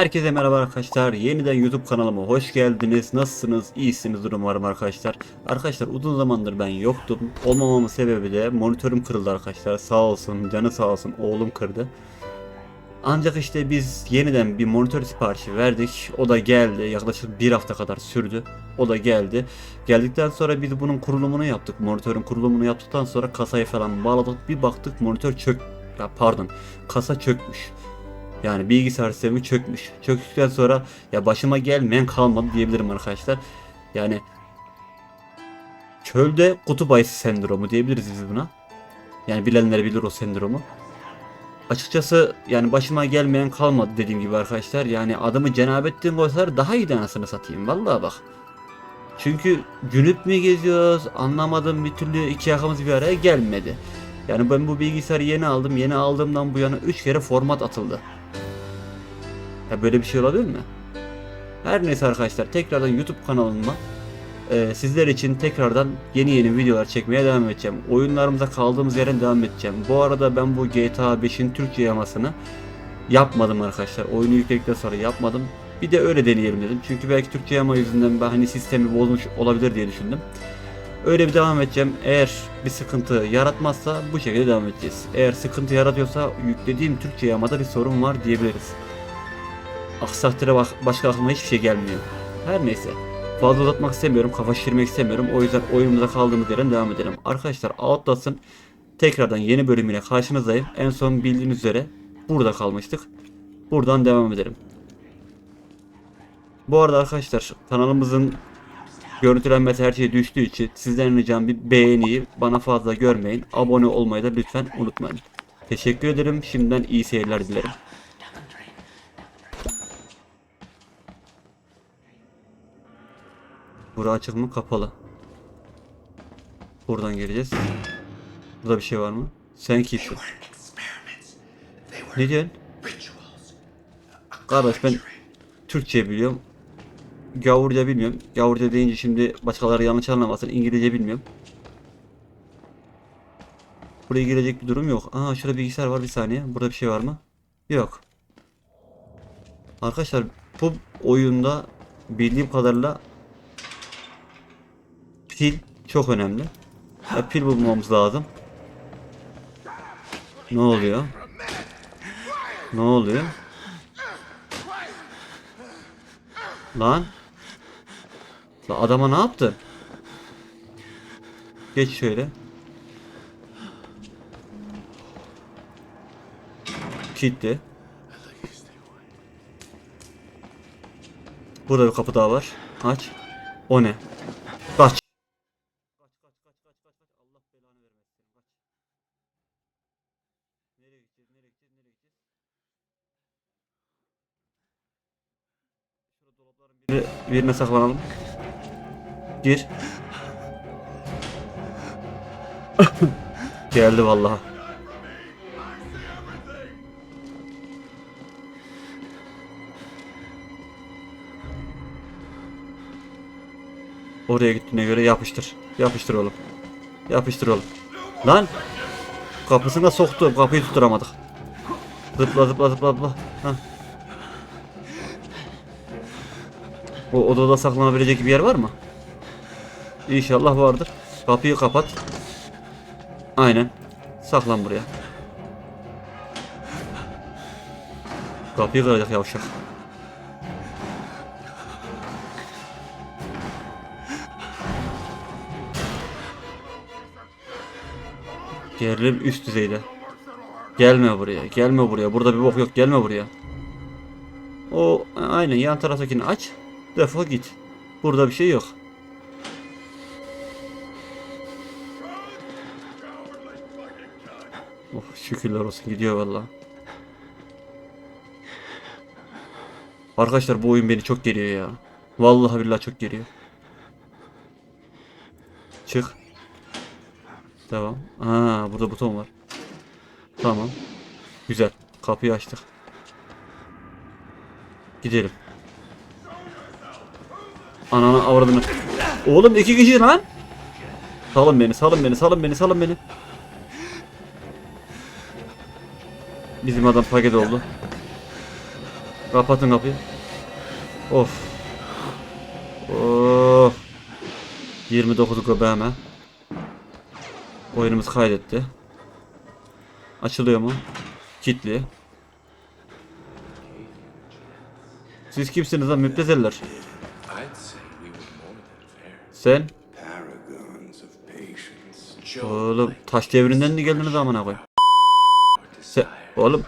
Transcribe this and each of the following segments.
Herkese merhaba arkadaşlar. Yeniden YouTube kanalıma hoş geldiniz. Nasılsınız? İyisinizdir umarım arkadaşlar. Arkadaşlar uzun zamandır ben yoktum. Olmamamın sebebi de monitörüm kırıldı arkadaşlar. Sağ olsun, canı sağ olsun oğlum kırdı. Ancak işte biz yeniden bir monitör siparişi verdik. O da geldi. Yaklaşık bir hafta kadar sürdü. O da geldi. Geldikten sonra biz bunun kurulumunu yaptık. Monitörün kurulumunu yaptıktan sonra kasayı falan bağladık. Bir baktık monitör çök... Ya pardon. Kasa çökmüş. Yani bilgisayar sistemi çökmüş. Çöktükten sonra ya başıma gelmeyen kalmadı diyebilirim arkadaşlar. Yani çölde kutup ayısı sendromu diyebiliriz biz buna. Yani bilenler bilir o sendromu. Açıkçası yani başıma gelmeyen kalmadı dediğim gibi arkadaşlar. Yani adımı Cenabettin koysalar daha iyi anasını satayım. Vallahi bak. Çünkü cünüp mü geziyoruz anlamadım bir türlü iki yakamız bir araya gelmedi. Yani ben bu bilgisayarı yeni aldım. Yeni aldığımdan bu yana 3 kere format atıldı. Ya böyle bir şey olabilir mi? Her neyse arkadaşlar tekrardan YouTube kanalıma e, sizler için tekrardan yeni yeni videolar çekmeye devam edeceğim. Oyunlarımıza kaldığımız yerden devam edeceğim. Bu arada ben bu GTA 5'in Türkçe yamasını yapmadım arkadaşlar. Oyunu yükledikten sonra yapmadım. Bir de öyle deneyelim dedim. Çünkü belki Türkçe yama yüzünden ben hani sistemi bozmuş olabilir diye düşündüm. Öyle bir devam edeceğim. Eğer bir sıkıntı yaratmazsa bu şekilde devam edeceğiz. Eğer sıkıntı yaratıyorsa yüklediğim Türkçe yamada bir sorun var diyebiliriz. Aksi takdirde bak başka aklıma hiçbir şey gelmiyor. Her neyse. Fazla uzatmak istemiyorum, kafa şişirmek istemiyorum. O yüzden oyunumuza kaldığımız yerden devam edelim. Arkadaşlar Outlast'ın tekrardan yeni bölümüyle karşınızdayım. En son bildiğiniz üzere burada kalmıştık. Buradan devam edelim. Bu arada arkadaşlar kanalımızın görüntülenmesi her şey düştüğü için sizden ricam bir beğeniyi bana fazla görmeyin. Abone olmayı da lütfen unutmayın. Teşekkür ederim. Şimdiden iyi seyirler dilerim. Bura açık mı? Kapalı. Buradan gireceğiz. Burada bir şey var mı? Sen kimsin? Ne diyorsun? Kardeş ben Türkçe biliyorum. Gavurca bilmiyorum. Gavurca deyince şimdi başkaları yanlış anlamasın. İngilizce bilmiyorum. Buraya girecek bir durum yok. Aa şurada bilgisayar var bir saniye. Burada bir şey var mı? Yok. Arkadaşlar bu oyunda bildiğim kadarıyla pil çok önemli. Ya pil bulmamız lazım. Ne oluyor? Ne oluyor? Lan. Lan adama ne yaptı? Geç şöyle. Kilitli. Burada bir kapı daha var. Aç. O ne? Kaç. Allah belanı vermesin. Kaç. Nereye gideceğiz? Nereye gideceğiz? Nereye gideceğiz? Şurada biri, birine saklanalım. Gir. Geldi vallahi. Oraya gittiğine göre yapıştır. Yapıştır oğlum. Yapıştır oğlum. Lan! Kapısına soktu. Kapıyı tutturamadık. Zıpla zıpla zıpla zıpla. Hah. O odada saklanabilecek bir yer var mı? İnşallah vardır. Kapıyı kapat. Aynen. Saklan buraya. Kapıyı kıracak yavşak. Gerilim üst düzeyde. Gelme buraya, gelme buraya. Burada bir bok yok, gelme buraya. O aynen yan taraftakini aç. Defol git. Burada bir şey yok. Oh şükürler olsun gidiyor valla. Arkadaşlar bu oyun beni çok geriyor ya. Vallahi billahi çok geriyor. Çık. Devam. Aa burada buton var. Tamam. Güzel. Kapıyı açtık. Gidelim. Ananı avradını. Oğlum iki kişi lan. Salın beni, salın beni, salın beni, salın beni. Bizim adam paket oldu. Kapatın kapıyı. Of. Of. 29 göbeğime. Oyunumuz kaydetti. Açılıyor mu? Kitli. Siz kimsiniz lan müptezeller? Sen? Paragons of patience. Joe Oğlum taş devrinden mi geldiniz amına koyayım? Sen, oğlum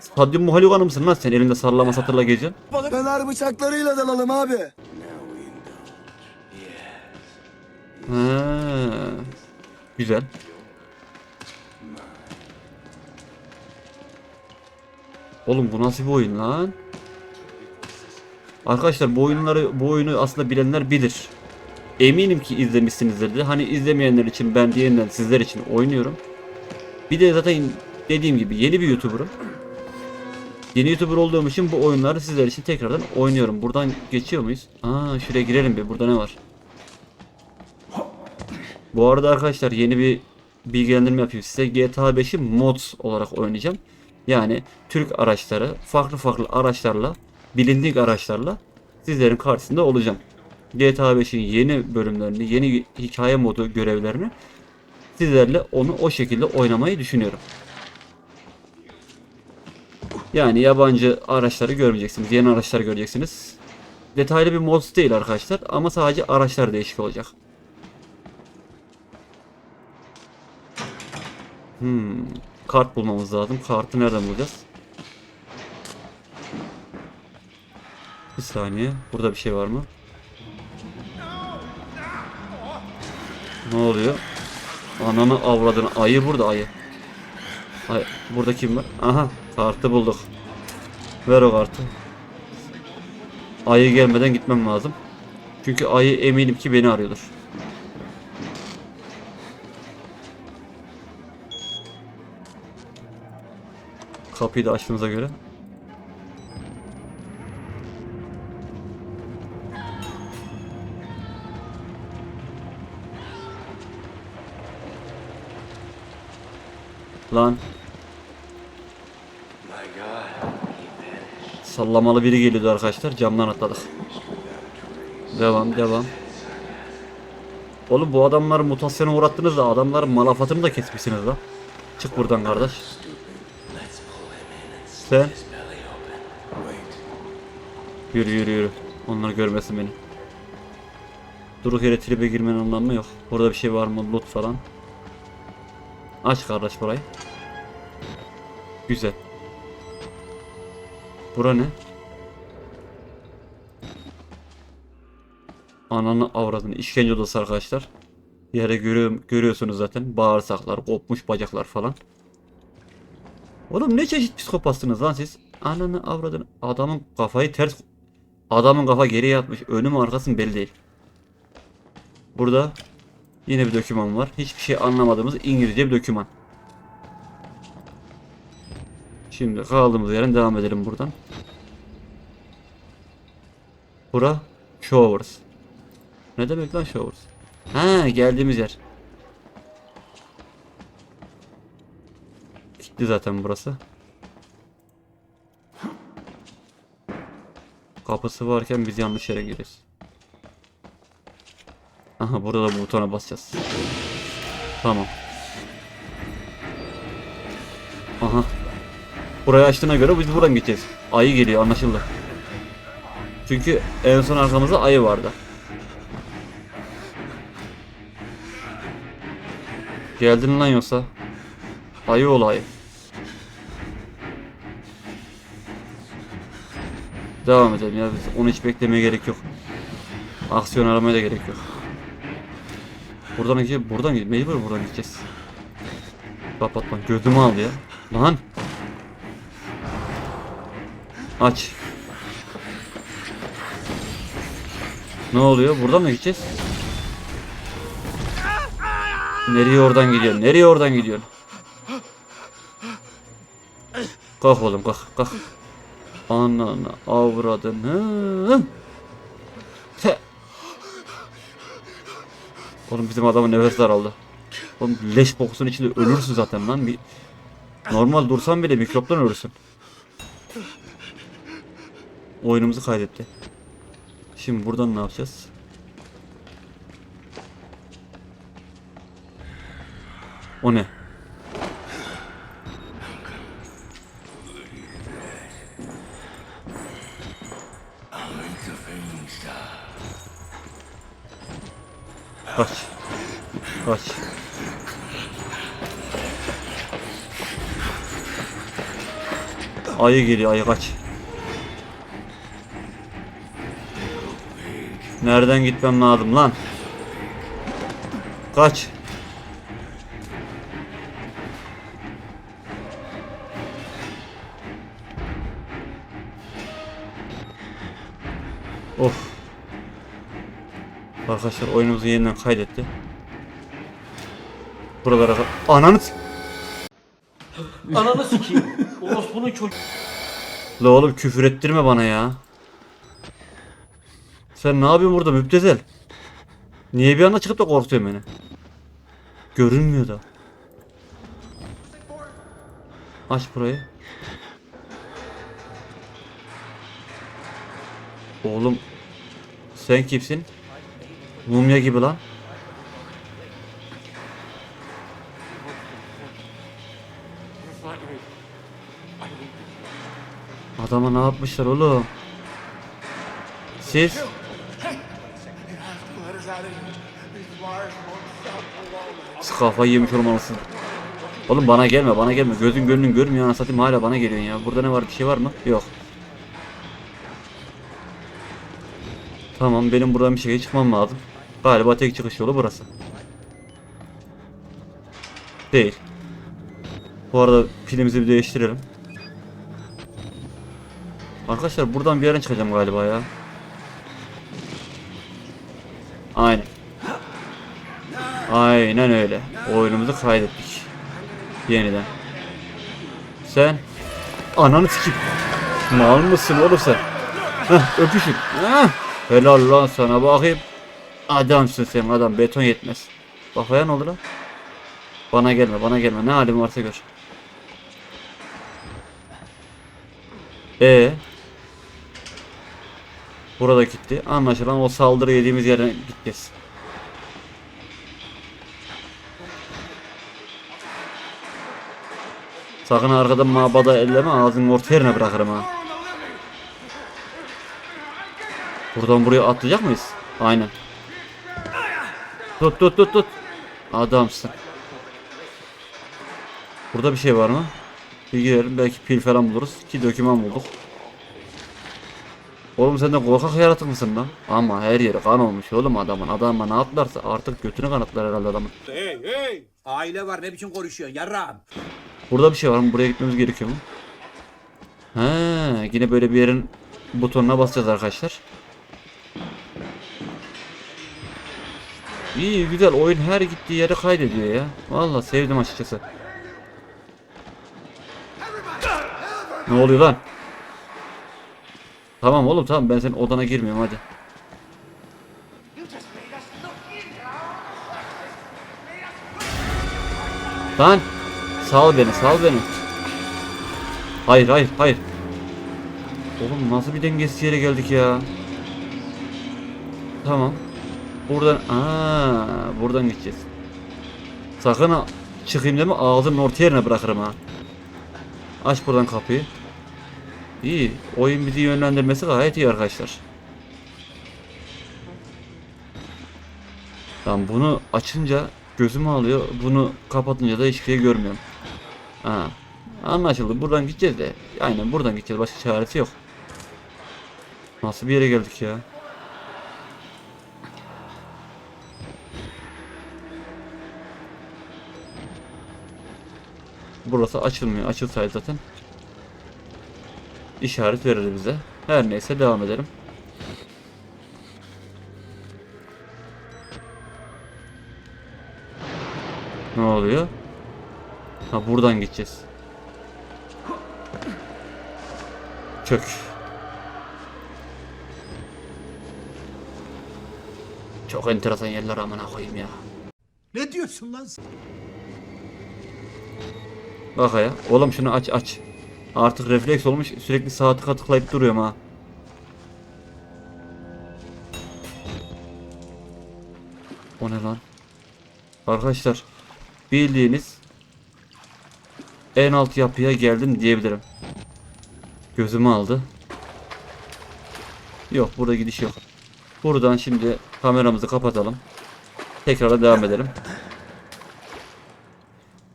Stadyum muhaliganı mısın lan sen elinde sallama satırla geziyorsun? Fener bıçaklarıyla dalalım abi. Ha, güzel. Oğlum bu nasıl bir oyun lan? Arkadaşlar bu oyunları bu oyunu aslında bilenler bilir. Eminim ki izlemişsinizdir de. Hani izlemeyenler için ben diyenler sizler için oynuyorum. Bir de zaten dediğim gibi yeni bir YouTuber'ım. Yeni YouTuber olduğum için bu oyunları sizler için tekrardan oynuyorum. Buradan geçiyor muyuz? Aa şuraya girelim bir. Burada ne var? Bu arada arkadaşlar yeni bir bilgilendirme yapayım size. GTA 5'i mods olarak oynayacağım. Yani Türk araçları, farklı farklı araçlarla, bilindik araçlarla sizlerin karşısında olacağım. GTA 5'in yeni bölümlerini, yeni hikaye modu görevlerini sizlerle onu o şekilde oynamayı düşünüyorum. Yani yabancı araçları görmeyeceksiniz. Yeni araçlar göreceksiniz. Detaylı bir mod değil arkadaşlar ama sadece araçlar değişik olacak. Hmm, kart bulmamız lazım. Kartı nereden bulacağız? Bir saniye. Burada bir şey var mı? Ne oluyor? Ananı avradını. Ayı burada ayı. Ay, burada kim var? Aha kartı bulduk. Ver o kartı. Ayı gelmeden gitmem lazım. Çünkü ayı eminim ki beni arıyordur. Kapıyı da açtığımıza göre. Lan sallamalı biri geliyordu arkadaşlar. Camdan atladık. Devam devam. Oğlum bu adamları mutasyona uğrattınız da adamların malafatını da kesmişsiniz lan. Çık buradan kardeş. Sen yürü yürü yürü. Onlar görmesin beni. Duruk yere tribe girmenin anlamı yok. Burada bir şey var mı? Loot falan. Aç kardeş burayı. Güzel. Bura ne? Ananı avradını işkence odası arkadaşlar. Yere görüyor, görüyorsunuz zaten. Bağırsaklar, kopmuş bacaklar falan. Oğlum ne çeşit psikopatsınız lan siz? Ananı avradını. Adamın kafayı ters... Adamın kafa geriye yatmış. Önü mü arkası mı belli değil. Burada yine bir doküman var. Hiçbir şey anlamadığımız İngilizce bir doküman. Şimdi kaldığımız yerden devam edelim buradan. Bura Showers. Ne demek lan Showers? Ha geldiğimiz yer. Gitti zaten burası. Kapısı varken biz yanlış yere giriyoruz. Aha burada da bu butona basacağız. Tamam. Aha. Burayı açtığına göre biz buradan gideceğiz. Ayı geliyor anlaşıldı. Çünkü en son arkamızda ayı vardı. Geldin lan yoksa. Ayı ol ayı. Devam edelim ya biz onu hiç beklemeye gerek yok. Aksiyon aramaya da gerek yok. Buradan gideceğiz, buradan gideceğiz. Mecbur buradan gideceğiz. Kapat lan gözümü al ya. Lan. Aç. Ne oluyor? Buradan mı gideceğiz? Nereye oradan gidiyor? Nereye oradan gidiyor? Kalk oğlum kalk kalk. Ananı avradını. Oğlum bizim adamın nefes daraldı. Oğlum leş kokusunun içinde ölürsün zaten lan. Bir normal dursan bile mikroptan ölürsün. oyunumuzu kaydetti. Şimdi buradan ne yapacağız? O ne? Kaç. Kaç. Ayı geliyor ayı kaç. Nereden gitmem lazım lan? Kaç. Of. Arkadaşlar oyunumuzu yeniden kaydetti. Buralara ananı Ananı sikeyim. Orospunun çocuğu. La oğlum küfür ettirme bana ya. Sen ne yapıyorsun burada müptezel? Niye bir anda çıkıp da korkutuyorsun beni? Görünmüyor da. Aç burayı. Oğlum sen kimsin? Mumya gibi lan. Adama ne yapmışlar oğlum? Siz? Siz kafayı yemiş olmalısın. Oğlum bana gelme bana gelme. Gözün gönlün görmüyor ana satayım hala bana geliyorsun ya. Burada ne var bir şey var mı? Yok. Tamam benim buradan bir şekilde çıkmam lazım. Galiba tek çıkış yolu burası. Değil. Bu arada pilimizi bir değiştirelim. Arkadaşlar buradan bir yerden çıkacağım galiba ya. Aynen. Aynen öyle. Oyunumuzu kaydettik. Yeniden. Sen ananı sikeyim. Mal mısın oğlum sen? Heh, öpüşün. Heh. Helal lan sana bakayım. Adamsın sen adam beton yetmez. Kafaya ne oldu lan? Bana gelme bana gelme ne halin varsa gör. E Burada gitti. Anlaşılan o saldırı yediğimiz yerden gideceğiz. Sakın arkadan mabada elleme ağzını orta yerine bırakırım ha. Buradan buraya atlayacak mıyız? Aynen. Tut tut tut tut. Adamsın. Burada bir şey var mı? Bir girelim belki pil falan buluruz. Ki döküman bulduk. Oğlum sen de korkak yaratık mısın lan? Ama her yeri kan olmuş oğlum adamın. Adama ne yaptılarsa artık götünü kanatlar herhalde adamın. Hey hey! Aile var ne biçim konuşuyorsun yarrağım? Burada bir şey var mı? Buraya gitmemiz gerekiyor mu? He, yine böyle bir yerin butonuna basacağız arkadaşlar. İyi güzel oyun her gittiği yeri kaydediyor ya. Vallahi sevdim açıkçası. Ne oluyor lan? Tamam oğlum tamam ben senin odana girmiyorum hadi. Lan sal beni sal beni. Hayır hayır hayır. Oğlum nasıl bir dengesiz yere geldik ya. Tamam. Buradan aa buradan gideceğiz. Sakın çıkayım deme ağzının orta yerine bırakırım ha. Aç buradan kapıyı. İyi. Oyun bizi yönlendirmesi gayet iyi arkadaşlar. Tamam bunu açınca gözümü alıyor. Bunu kapatınca da hiçbir şey görmüyorum. Ha. Anlaşıldı. Buradan gideceğiz de. Aynen buradan gideceğiz. Başka çaresi yok. Nasıl bir yere geldik ya? Burası açılmıyor. Açılsaydı zaten işaret verir bize. Her neyse devam edelim. Ne oluyor? Ha buradan gideceğiz. Çök. Çok enteresan yerler amına koyayım ya. Ne diyorsun lan sen? Bak ya. Oğlum şunu aç aç. Artık refleks olmuş. Sürekli sağa tıka tıklayıp duruyorum ha. O ne lan? Arkadaşlar bildiğiniz en alt yapıya geldim diyebilirim. Gözümü aldı. Yok burada gidiş yok. Buradan şimdi kameramızı kapatalım. Tekrar devam edelim.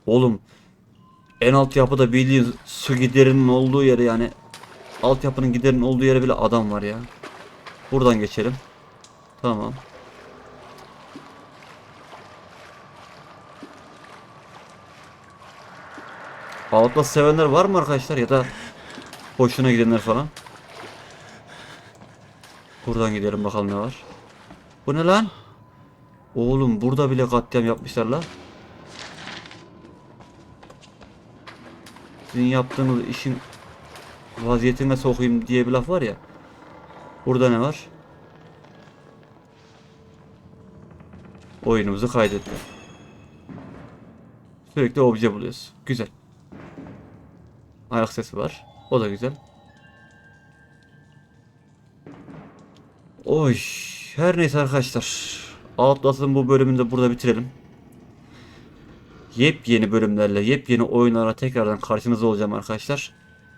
Oğlum en alt yapıda bildiğin su giderinin olduğu yere yani altyapının giderinin olduğu yere bile adam var ya. Buradan geçelim. Tamam. Outlast sevenler var mı arkadaşlar ya da hoşuna gidenler falan? Buradan gidelim bakalım ne var. Bu ne lan? Oğlum burada bile katliam yapmışlar la. Sizin yaptığınız işin vaziyetine sokayım diye bir laf var ya. Burada ne var? Oyunumuzu kaydetti. Sürekli obje buluyoruz. Güzel. Ayak sesi var. O da güzel. Oy. Her neyse arkadaşlar. Outlast'ın bu bölümünü de burada bitirelim. Yepyeni bölümlerle, yepyeni oyunlara tekrardan karşınızda olacağım arkadaşlar.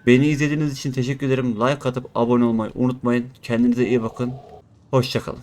Beni izlediğiniz için teşekkür ederim. Like atıp abone olmayı unutmayın. Kendinize iyi bakın. Hoşçakalın.